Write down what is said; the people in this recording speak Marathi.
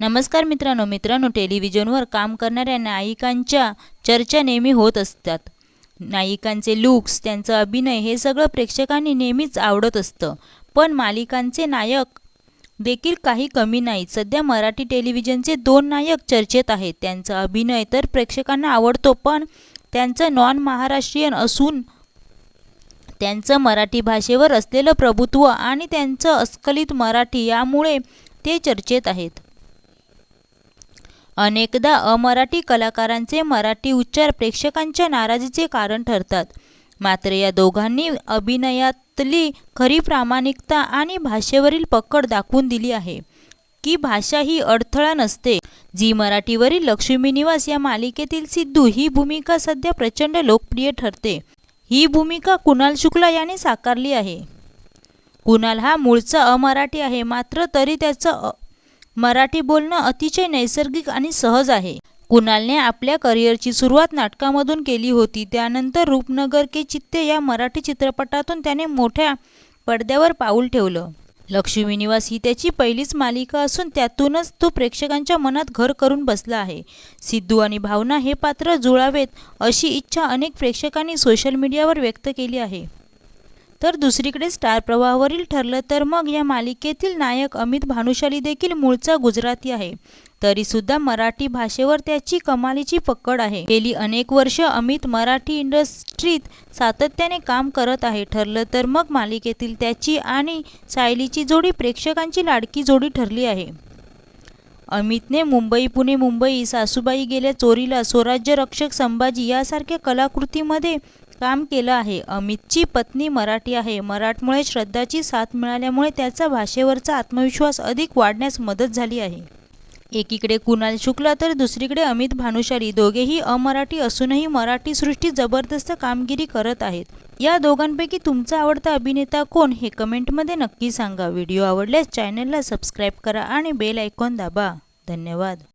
नमस्कार मित्रांनो मित्रांनो टेलिव्हिजनवर काम करणाऱ्या नायिकांच्या चर्चा नेहमी होत असतात. नायिकांचे लुक्स त्यांचा अभिनय हे सगळं प्रेक्षकांनी नेहमीच आवडत असतं. पण मालिकांचे नायक देखील काही कमी नाहीत. सध्या मराठी टेलिव्हिजनचे दोन नायक चर्चेत आहेत. त्यांचा अभिनय तर प्रेक्षकांना आवडतो पण त्यांचं नॉन महाराष्ट्रीयन असून त्यांचं मराठी भाषेवर असलेलं प्रभुत्व आणि त्यांचं अस्खलित मराठी यामुळे ते चर्चेत आहेत. अनेकदा अमराठी कलाकारांचे मराठी उच्चार प्रेक्षकांच्या नाराजीचे कारण ठरतात. मात्र या दोघांनी अभिनयातली खरी प्रामाणिकता आणि भाषेवरील पकड दाखवून दिली आहे. की भाषा ही अडथळा नसते. जी मराठीवरील लक्ष्मी निवास या मालिकेतील सिद्धू ही भूमिका सध्या प्रचंड लोकप्रिय ठरते. ही भूमिका कुणाल शुक्ला याने साकारली आहे? कुणाल हा मूळचा अमराठी आहे. मात्र तरी त्याचं मराठी बोलणं अतिशय नैसर्गिक आणि सहज आहे. कुणालने आपल्या करिअरची सुरुवात नाटकामधून केली होती त्यानंतर रूपनगर के चित्ते या मराठी चित्रपटातून त्याने मोठ्या पडद्यावर पाऊल ठेवलं. लक्ष्मी निवास ही त्याची पहिलीच मालिका असून त्यातूनच तो प्रेक्षकांच्या मनात घर करून बसला आहे. सिद्धू आणि भावना हे पात्र जुळावेत अशी इच्छा अनेक प्रेक्षकांनी सोशल मीडियावर व्यक्त केली आहे. तर दुसरीकडे स्टार प्रवाहावरील ठरलं तर मग या मालिकेतील नायक अमित भानुशाली देखील मूळचा गुजराती आहे. तरीसुद्धा मराठी भाषेवर त्याची कमालीची पकड आहे. गेली अनेक वर्ष अमित मराठी इंडस्ट्रीत सातत्याने काम करत आहे. ठरलं तर मग मालिकेतील त्याची आणि सायलीची जोडी प्रेक्षकांची लाडकी जोडी ठरली आहे. अमितने मुंबई पुणे मुंबई सासूबाई गेल्या चोरीला स्वराज्य रक्षक संभाजी यासारख्या कलाकृतीमध्ये काम केलं आहे. अमितची पत्नी मराठी आहे. मराठमुळे श्रद्धाची साथ मिळाल्यामुळे त्याचा भाषेवरचा आत्मविश्वास अधिक वाढण्यास मदत झाली आहे. एकीकडे कुणाल शुक्ला तर दुसरीकडे अमित भानुशाली दोघेही अमराठी असूनही मराठी सृष्टी जबरदस्त कामगिरी करत आहेत. या दोघांपैकी तुमचा आवडता अभिनेता कोण हे कमेंटमध्ये नक्की सांगा. व्हिडिओ आवडल्यास चॅनलला सबस्क्राईब करा आणि बेल आयकॉन दाबा. धन्यवाद.